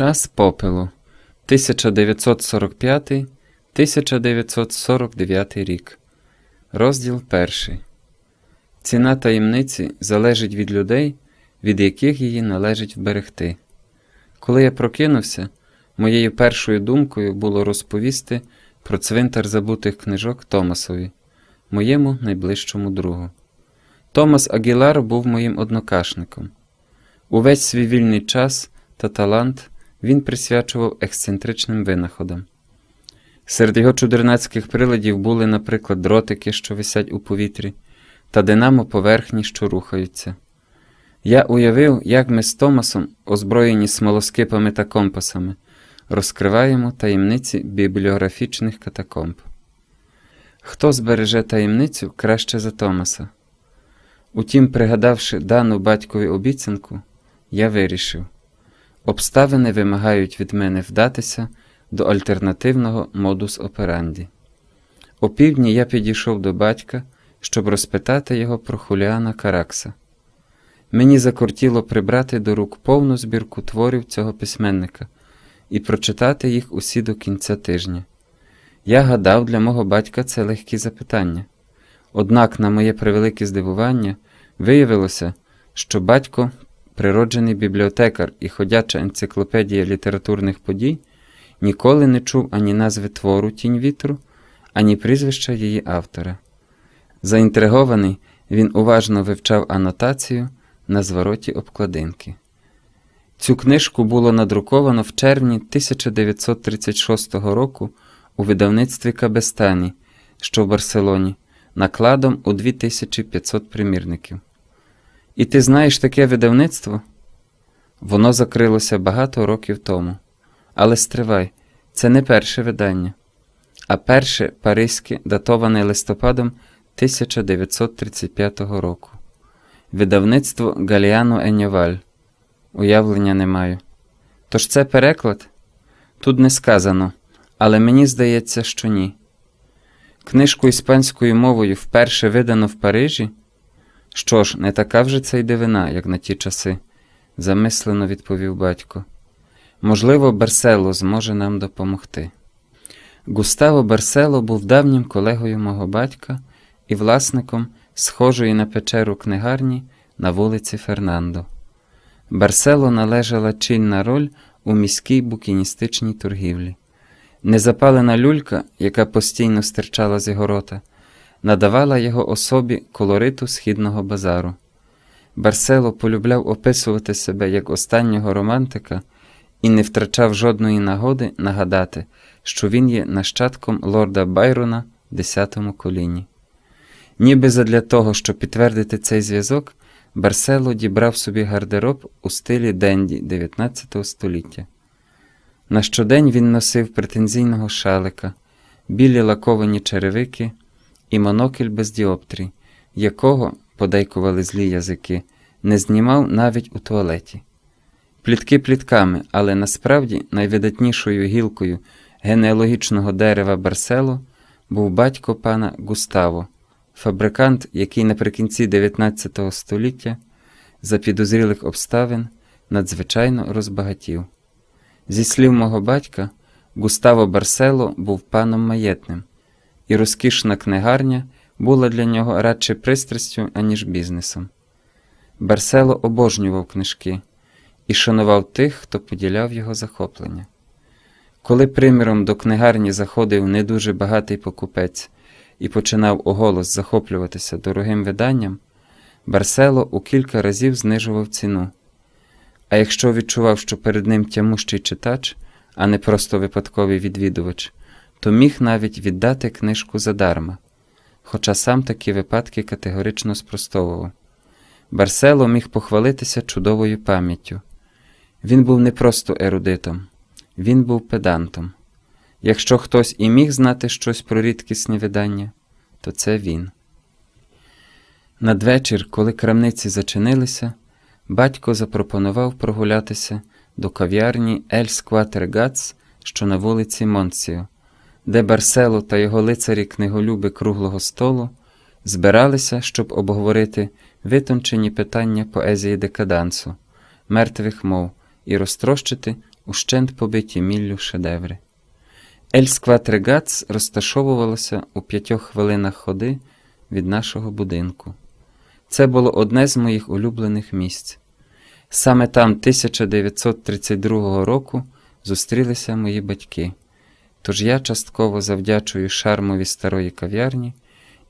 Час попелу 1945-1949 рік. Розділ перший. Ціна таємниці залежить від людей, від яких її належить вберегти. Коли я прокинувся, моєю першою думкою було розповісти про цвинтар забутих книжок Томасові, моєму найближчому другу. Томас Агілар був моїм однокашником. Увесь свій вільний час та талант він присвячував ексцентричним винаходам. Серед його чудернацьких приладів були, наприклад, дротики, що висять у повітрі, та динамо поверхні, що рухаються. Я уявив, як ми з Томасом, озброєні смолоскипами та компасами, розкриваємо таємниці бібліографічних катакомб. Хто збереже таємницю краще за Томаса? Утім, пригадавши дану батькові обіцянку, я вирішив обставини вимагають від мене вдатися до альтернативного модус операнді. Півдні я підійшов до батька, щоб розпитати його про Хуліана Каракса. Мені закортіло прибрати до рук повну збірку творів цього письменника і прочитати їх усі до кінця тижня. Я гадав, для мого батька це легкі запитання. Однак, на моє превелике здивування, виявилося, що батько, природжений бібліотекар і ходяча енциклопедія літературних подій, ніколи не чув ані назви твору Тінь вітру, ані прізвища її автора. Заінтригований, він уважно вивчав анотацію на звороті обкладинки. Цю книжку було надруковано в червні 1936 року у видавництві Кабестані, що в Барселоні, накладом у 2500 примірників. І ти знаєш таке видавництво? Воно закрилося багато років тому. Але стривай, це не перше видання, а перше паризьке, датоване листопадом 1935 року. Видавництво Галіано Еньоваль. Уявлення не маю. Тож це переклад? Тут не сказано, але мені здається, що ні. Книжку іспанською мовою вперше видано в Парижі? Що ж, не така вже це й дивина, як на ті часи, замислено відповів батько. Можливо, Берсело зможе нам допомогти. Густаво Берсело був давнім колегою мого батька і власником схожої на печеру книгарні на вулиці Фернандо. Барсело належала чільна роль у міській букіністичній торгівлі. Незапалена люлька, яка постійно стирчала з його рота, надавала його особі колориту східного базару. Барсело полюбляв описувати себе як останнього романтика і не втрачав жодної нагоди нагадати, що він є нащадком лорда Байрона в десятому коліні. Ніби задля того, щоб підтвердити цей зв'язок, Барсело дібрав собі гардероб у стилі Денді 19 століття. На щодень він носив претензійного шалика, білі лаковані черевики і монокль без діоптрій, якого, подейкували злі язики, не знімав навіть у туалеті. Плітки плітками, але насправді найвидатнішою гілкою генеалогічного дерева Барсело був батько пана Густаво, фабрикант, який наприкінці 19 століття за підозрілих обставин надзвичайно розбагатів. Зі слів мого батька, Густаво Барсело був паном маєтним, і розкішна книгарня була для нього радше пристрастю, аніж бізнесом. Барсело обожнював книжки і шанував тих, хто поділяв його захоплення. Коли приміром до книгарні заходив не дуже багатий покупець і починав оголос захоплюватися дорогим виданням, Барсело у кілька разів знижував ціну. А якщо відчував, що перед ним тямущий читач, а не просто випадковий відвідувач, то міг навіть віддати книжку задарма, хоча сам такі випадки категорично спростовував. Барсело міг похвалитися чудовою пам'яттю. Він був не просто ерудитом, він був педантом. Якщо хтось і міг знати щось про рідкісні видання, то це він. Надвечір, коли крамниці зачинилися, батько запропонував прогулятися до кав'ярні Ель Скватер що на вулиці Монсіо, де Барсело та його лицарі книголюби круглого столу збиралися, щоб обговорити витончені питання поезії декадансу, мертвих мов і розтрощити ущент побиті міллю шедеври. Ельс Кватрегац розташовувалося у п'ятьох хвилинах ходи від нашого будинку. Це було одне з моїх улюблених місць. Саме там 1932 року зустрілися мої батьки, тож я частково завдячую шармові старої кав'ярні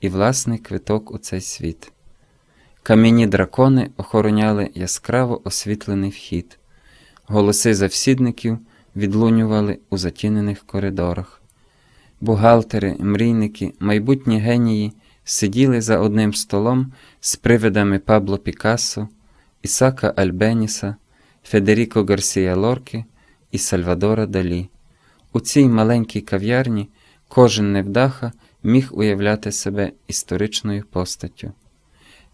і власний квиток у цей світ. Кам'яні дракони охороняли яскраво освітлений вхід, голоси завсідників відлунювали у затінених коридорах. Бухгалтери, мрійники, майбутні генії сиділи за одним столом з привидами Пабло Пікассо, Ісака Альбеніса, Федеріко Гарсія Лорки і Сальвадора Далі. У цій маленькій кав'ярні кожен невдаха міг уявляти себе історичною постаттю.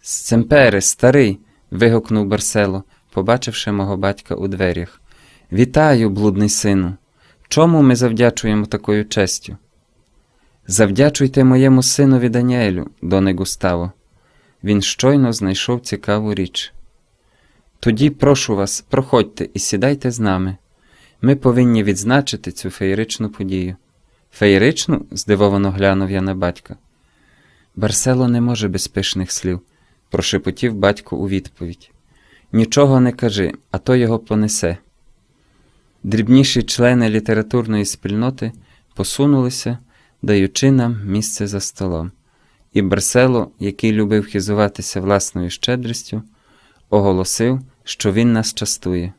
Сцемпере, старий. вигукнув Барсело, побачивши мого батька у дверях. Вітаю, блудний сину. Чому ми завдячуємо такою честю? Завдячуйте моєму синові Даніелю, доне Густаво. Він щойно знайшов цікаву річ. Тоді прошу вас, проходьте і сідайте з нами. Ми повинні відзначити цю феєричну подію. Феєричну? здивовано глянув я на батька. Барсело не може без пишних слів, прошепотів батько у відповідь. Нічого не кажи, а то його понесе. Дрібніші члени літературної спільноти посунулися, даючи нам місце за столом, і Барсело, який любив хизуватися власною щедрістю, оголосив, що він нас частує.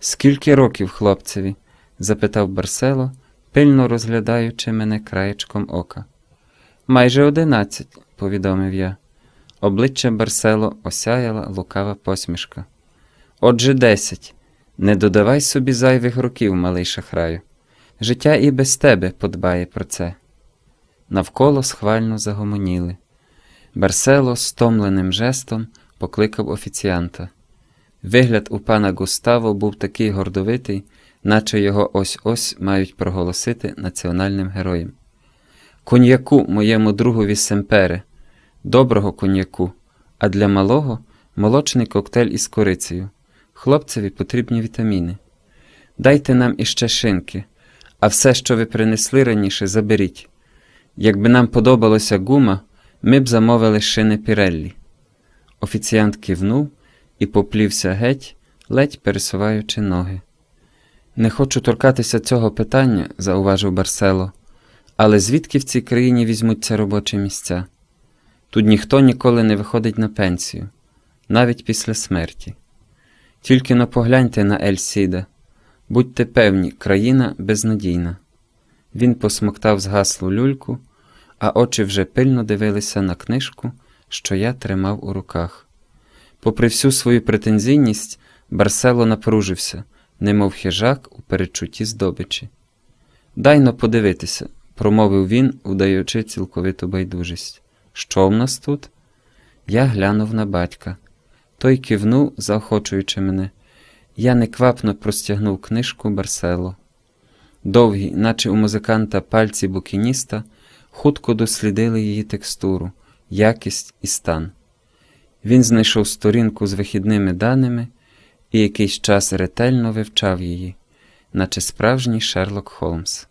Скільки років, хлопцеві? запитав Барсело, пильно розглядаючи мене краєчком ока. Майже одинадцять, повідомив я. Обличчя Барсело осяяла лукава посмішка. Отже, десять. Не додавай собі зайвих років, малий шахраю. Життя і без тебе подбає про це. Навколо схвально загомоніли. Барсело стомленим жестом покликав офіціанта. Вигляд у пана Густаво був такий гордовитий, наче його ось ось мають проголосити національним героєм. Коньяку моєму другові Семпере, доброго коньяку, а для малого молочний коктейль із корицею. Хлопцеві потрібні вітаміни. Дайте нам іще шинки, а все, що ви принесли раніше, заберіть. Якби нам подобалося гума, ми б замовили шини Піреллі. Офіціант кивнув і поплівся геть, ледь пересуваючи ноги. Не хочу торкатися цього питання, зауважив Барсело, але звідки в цій країні візьмуться робочі місця? Тут ніхто ніколи не виходить на пенсію, навіть після смерті. Тільки но погляньте на Ель Сіда. Будьте певні, країна безнадійна. Він посмоктав згаслу люльку, а очі вже пильно дивилися на книжку, що я тримав у руках. Попри всю свою претензійність, Барсело напружився, немов хижак у перечутті здобичі. Дайно подивитися, промовив він, удаючи цілковиту байдужість. Що в нас тут? Я глянув на батька. Той кивнув, заохочуючи мене. Я неквапно простягнув книжку Барсело. Довгі, наче у музиканта пальці букініста, хутко дослідили її текстуру, якість і стан. Він знайшов сторінку з вихідними даними і якийсь час ретельно вивчав її, наче справжній Шерлок Холмс.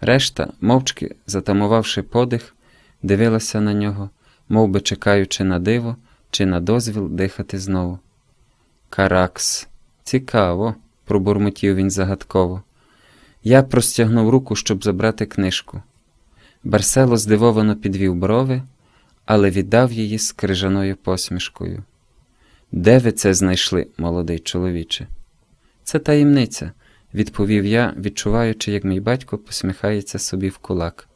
Решта, мовчки, затамувавши подих, дивилася на нього, мов би чекаючи на диво чи на дозвіл дихати знову. Каракс, цікаво, пробурмотів він загадково. Я простягнув руку, щоб забрати книжку. Барсело здивовано підвів брови, але віддав її з крижаною посмішкою. Де ви це знайшли, молодий чоловіче? Це таємниця, відповів я, відчуваючи, як мій батько посміхається собі в кулак.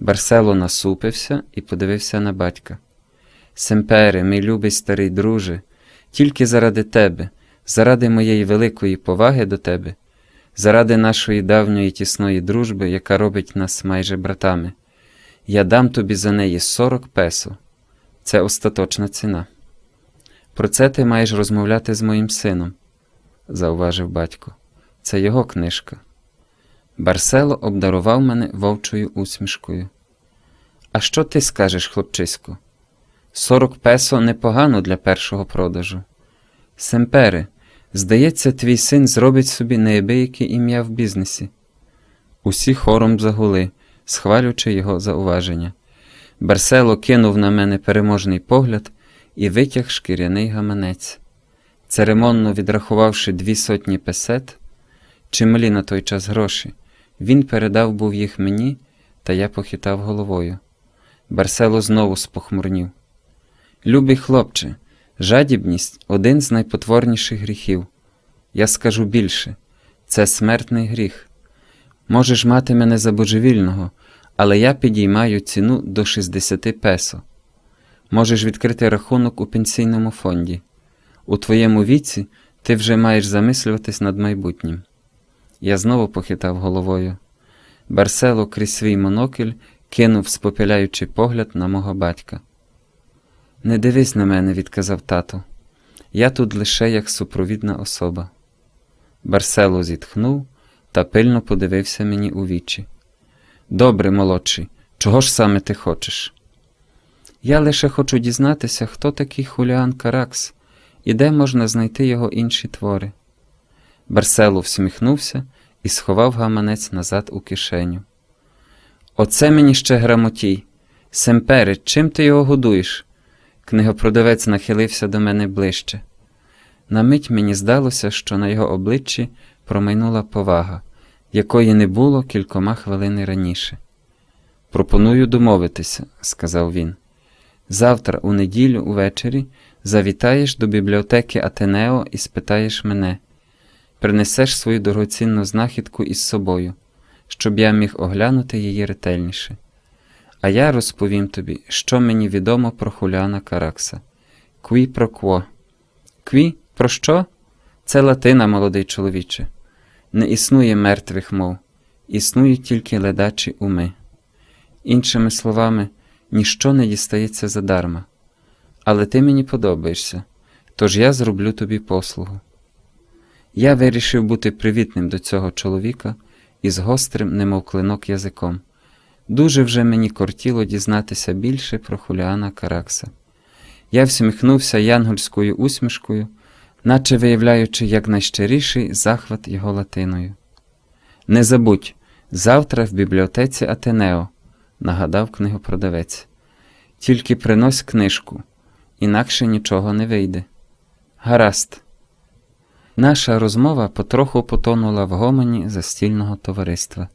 Барсело насупився і подивився на батька. Семпере, мій любий старий друже, тільки заради тебе, заради моєї великої поваги до тебе, заради нашої давньої тісної дружби, яка робить нас майже братами, я дам тобі за неї 40 песо. Це остаточна ціна. Про це ти маєш розмовляти з моїм сином, зауважив батько. Це його книжка. Барсело обдарував мене вовчою усмішкою. А що ти скажеш, хлопчисько? Сорок песо непогано для першого продажу. Семпере, Здається, твій син зробить собі неабияке ім'я в бізнесі. Усі хором загули, схвалюючи його зауваження. Барсело кинув на мене переможний погляд і витяг шкіряний гаманець. Церемонно відрахувавши дві сотні песет, чималі на той час гроші, він передав був їх мені, та я похитав головою. Барсело знову спохмурнів. Любий хлопче, жадібність один з найпотворніших гріхів. Я скажу більше це смертний гріх. Можеш мати мене за божевільного, але я підіймаю ціну до 60 песо. Можеш відкрити рахунок у пенсійному фонді. У твоєму віці ти вже маєш замислюватись над майбутнім. Я знову похитав головою. Барсело крізь свій монокль кинув спопіляючий погляд на мого батька. Не дивись на мене, відказав тато. Я тут лише як супровідна особа. Барсело зітхнув та пильно подивився мені у вічі. Добре, молодший, чого ж саме ти хочеш? Я лише хочу дізнатися, хто такий Хуліан Каракс і де можна знайти його інші твори. Барсело всміхнувся і сховав гаманець назад у кишеню. Оце мені ще грамотій. Семпере, чим ти його годуєш? Книгопродавець нахилився до мене ближче. На мить мені здалося, що на його обличчі промайнула повага, якої не було кількома хвилини раніше. Пропоную домовитися, сказав він. Завтра, у неділю, увечері, завітаєш до бібліотеки Атенео і спитаєш мене. Принесеш свою дорогоцінну знахідку із собою, щоб я міг оглянути її ретельніше. А я розповім тобі, що мені відомо про Хуляна Каракса. Кві про кво. Кві про що? Це латина, молодий чоловіче. Не існує мертвих мов, існують тільки ледачі уми. Іншими словами, ніщо не дістається задарма. Але ти мені подобаєшся, тож я зроблю тобі послугу. Я вирішив бути привітним до цього чоловіка із гострим, немов клинок язиком. Дуже вже мені кортіло дізнатися більше про Хуліана Каракса. Я всміхнувся янгольською усмішкою, наче виявляючи якнайщиріший захват його латиною. Не забудь, завтра в бібліотеці Атенео, нагадав книгопродавець. Тільки принось книжку, інакше нічого не вийде. Гаразд. Наша розмова потроху потонула в гомоні застільного товариства.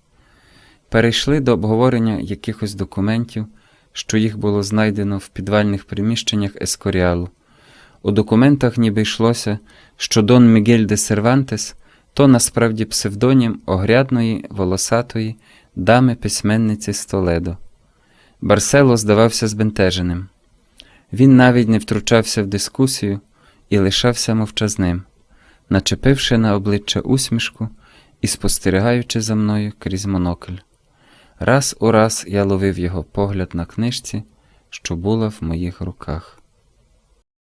Перейшли до обговорення якихось документів, що їх було знайдено в підвальних приміщеннях Ескоріалу. У документах ніби йшлося, що Дон Мігель де Сервантес то насправді псевдонім огрядної, волосатої дами письменниці з Толедо. Барсело здавався збентеженим. Він навіть не втручався в дискусію і лишався мовчазним, начепивши на обличчя усмішку і спостерігаючи за мною крізь монокль. Раз у раз я ловив його погляд на книжці, що була в моїх руках.